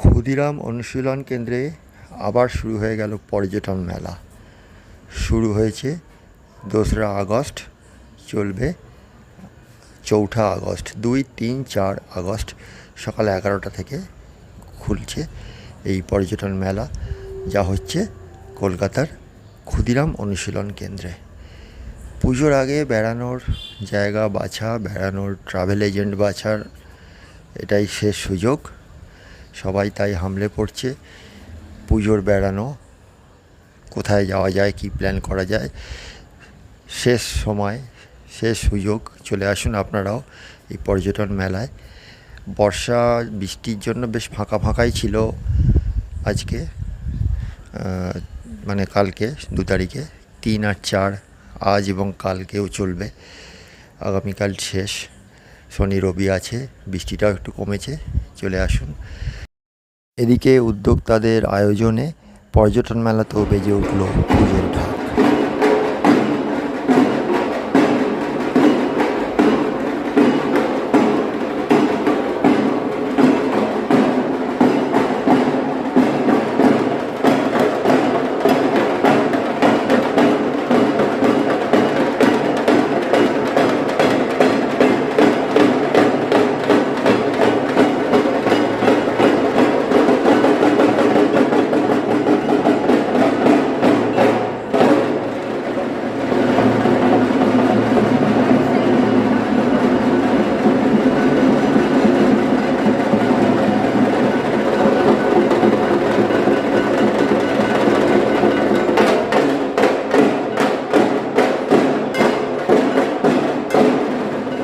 ক্ষুদিরাম অনুশীলন কেন্দ্রে আবার শুরু হয়ে গেল পর্যটন মেলা। শুরু হয়েছে দোসরা আগস্ট, চলবে চৌঠা আগস্ট, দুই, তিন, চার আগস্ট সকাল এগারোটা থেকে খুলছে এই পর্যটন মেলা, যা হচ্ছে কলকাতার ক্ষুদিরাম অনুশীলন কেন্দ্রে। পুজোর আগে বেড়ানোর জায়গা বাছা, বেড়ানোর ট্রাভেল এজেন্ট বাছার এটাই শেষ সুযোগ। সবাই তাই হামলে পড়ছে। পুজোর বেড়ানো, কোথায় যাওয়া যায়, কী প্ল্যান করা যায়, শেষ সময়, শেষ সুযোগ চলে আসুন আপনারাও এই পর্যটন মেলায়। বর্ষা, বৃষ্টির জন্য বেশ ফাঁকা ফাঁকাই ছিল আজকে মানে কালকে দু তারিখে, তিন আর চার আজ এবং কালকেও চলবে। আগামীকাল শেষ, শনি রবি আছে, বৃষ্টিটাও একটু কমেছে, চলে আসুন। এদিকে উদ্যোক্তাদের আয়োজনে পর্যটন মেলাতেও বেজে উঠল পুজোর